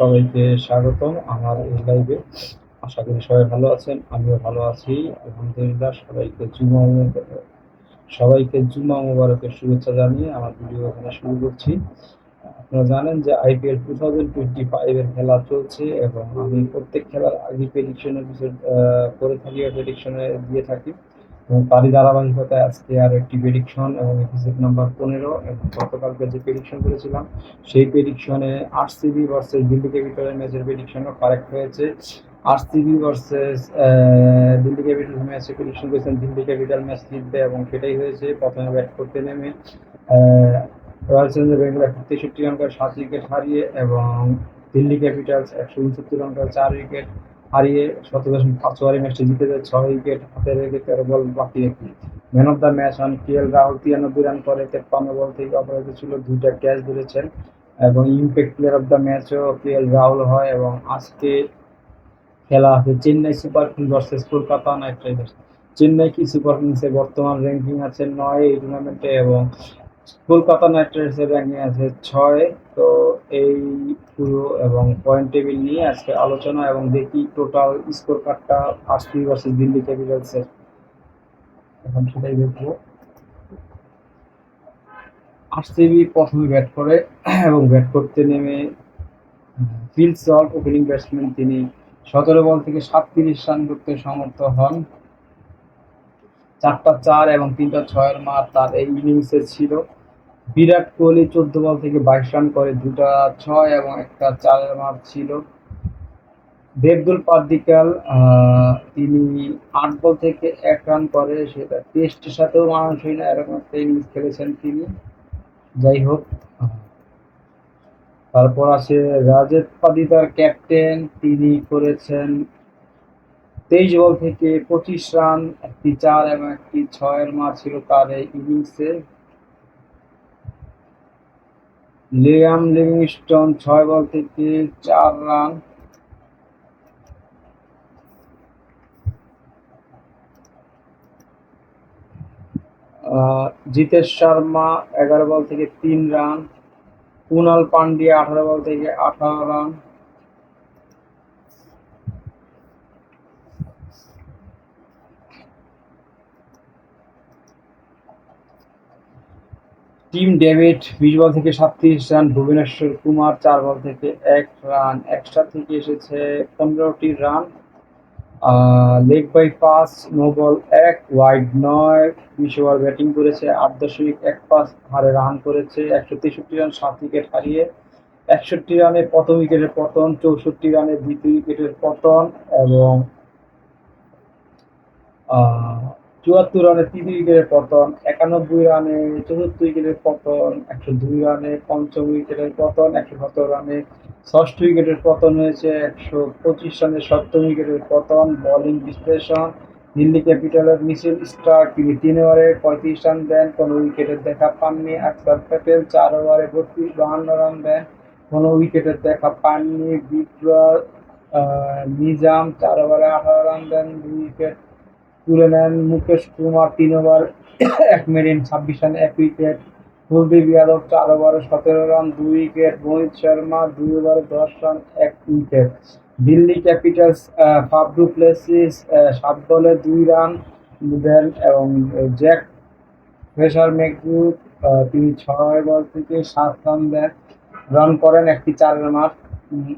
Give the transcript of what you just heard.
সবাইকে স্বাগতম আমার এই লাইভে আশা করি সবাই ভালো আছেন, আমিও ভালো আছি। আলহামদুলিল্লাহ সবাইকে জুমা সবাইকে জুমা মোবারকের শুভেচ্ছা জানিয়ে আমার ভিডিও এখানে শুরু করছি। আপনারা জানেন যে আইপিএল টু থাউজেন্ড টোয়েন্টি ফাইভের খেলা চলছে এবং আমি প্রত্যেক খেলার আগে প্রেডিকশন এপিসোড করে থাকি প্রেডিকশনে দিয়ে থাকি। এবং তারই ধারাবাহিকতায় আজকে আর একটি প্রেডিকশন এবং এপিসোড নাম্বার পনেরো এবং গতকালকে যে প্রেডিকশন করেছিলাম, সেই প্রেডিকশনে আরসিবি ভার্সেস দিল্লি ক্যাপিটালের ম্যাচের প্রেডিকশনও কারেক্ট হয়েছে। আরসিবি ভার্সেস দিল্লি ক্যাপিটাল ম্যাচে প্রেডিকশন করেছেন, দিল্লি ক্যাপিটাল ম্যাচ জিতবে এবং সেটাই হয়েছে, প্রথমে ব্যাট করতে নেমে রয়্যাল চ্যালেঞ্জার বেঙ্গল একশো তেষট্টি রান করে সাত উইকেট হারিয়ে এবং দিল্লি ক্যাপিটালস একশো উনসত্তর রান করে চার উইকেট হারিয়ে শত দশমিক পাঁচ ওভারে ম্যাচটি জিতে যায় ছয় উইকেট হাতে রেখে তেরো বল বাকি রেখে। ম্যান অফ দ্য ম্যাচ হন কে এল রাহুল তিরানব্বই রান করে, তেপ্পান্ন বল থেকে অপরাজিত ছিল দুইটা ক্যাচ ধরেছেন। এবং ইম্প্যাক্ট প্লেয়ার অফ দ্য ম্যাচও কে এল রাহুল হয় এবং আজকে খেলা আছে Chennai Super Kings versus Kolkata Knight Riders. Chennai কি সুপার কিংসের বর্তমান র্যাঙ্কিং আছে নয় এই টুর্নামেন্টে এবং কলকাতা নাইট রাইডার্সের র্যাঙ্কিং আছে ছয়। তো এই পুরো এবং পয়েন্ট টেবিল নিয়ে আজকে আলোচনা এবং দেখি টোটাল স্কোর কার্ডটা আরসিবি ভার্সেস দিল্লি ক্যাপিটালসের এখন সেটাই দেখব। আরসিবি প্রথমে ব্যাট করে এবং ব্যাট করতে নেমে ফিল সল্ট ওপেনিং ব্যাটসম্যান তিনি সতেরো বল থেকে সাতত্রিশ রান করতে সমর্থ হন। চারটা চার এবং তিনটা ছয়ের মার তার এই ইনিংসে ছিল। বিরাট কোহলি চোদ্দ বল থেকে বাইশ রান করে, দুটা ছয় এবং একটা চারের মার ছিল। দেবদুল পাদ্দিকাল তিনি আট বল থেকে এক রান করে, সেটা টেস্টের সাথেও মানানসই না, এরকম একটা ইনিংস খেলেছেন তিনি। যাই হোক, তারপর আছে রাজেদ পাদিদার ক্যাপ্টেন, তিনি করেছেন তেইশ বল থেকে পঁচিশ রান, একটি চার এবং একটি ছয়ের মার ছিল তার এই ইনিংসে। লিয়াম লিভিংস্টন ছয় বল থেকে চার রান। জিতেশ শর্মা এগারো বল থেকে তিন রান। কুনাল পান্ডিয়া আঠারো বল থেকে আঠারো রান। টিম ডেভিড বিশ বল থেকে সাতত্রিশ রান, ভুবনেশ্বর কুমার চার বল থেকে এক রান। এক্সট্রা থেকে এসেছে পনেরোটি রান। লেগ বাই পাস নো বল এক, ওয়াইড নয়। বিশ ওভার ব্যাটিং করেছে, আট দশমিক এক পাঁচ হারে রান করেছে, একশো তেষট্টি রান, সাত উইকেট হারিয়ে। একষট্টি রানে প্রথম উইকেটের পতন, চৌষট্টি রানে দ্বিতীয় উইকেটের পতন এবং চুয়াত্তর রানে তিন উইকেটের পতন, একানব্বই রানে চতুর্থ উইকেটের পতন, একশো দুই রানে পঞ্চম উইকেটের পতন, একশো সতেরো রানে ষষ্ঠ উইকেটের পতন হয়েছে, একশো পঁচিশ রানে সপ্তম উইকেটের পতন, বোলিং বিশ্লেষণ, দিল্লি ক্যাপিটালের মিচেল স্টার্ক তিনি তিন ওভারে পঁয়ত্রিশ রান দেন কোনো উইকেটের দেখা পাননি আকসার প্যাটেল চার ওভারে বত্রিশ, বাহান্ন রান দেন কোনো উইকেটের দেখা পাননি বিপ্লব নিজাম, চার ওভারে আঠারো রান দেন, দুই উইকেট তুলে নেন মুকেশ কুমার তিন ওভার এক মিনিট ছাব্বিশ রান এক উইকেট। কুলদীপ যাদব চার ওভারে সতেরো রান দুই উইকেট। মোহিত শর্মা দুই ওভারে দশ রান এক wicket. Delhi Capitals Faf du Plessis সাত বলে দুই রান দেন এবং জ্যাক ফ্রেশার মেকু তিনি ছয় বল থেকে সাত রান দেন। রান করেন একটি চারের উম,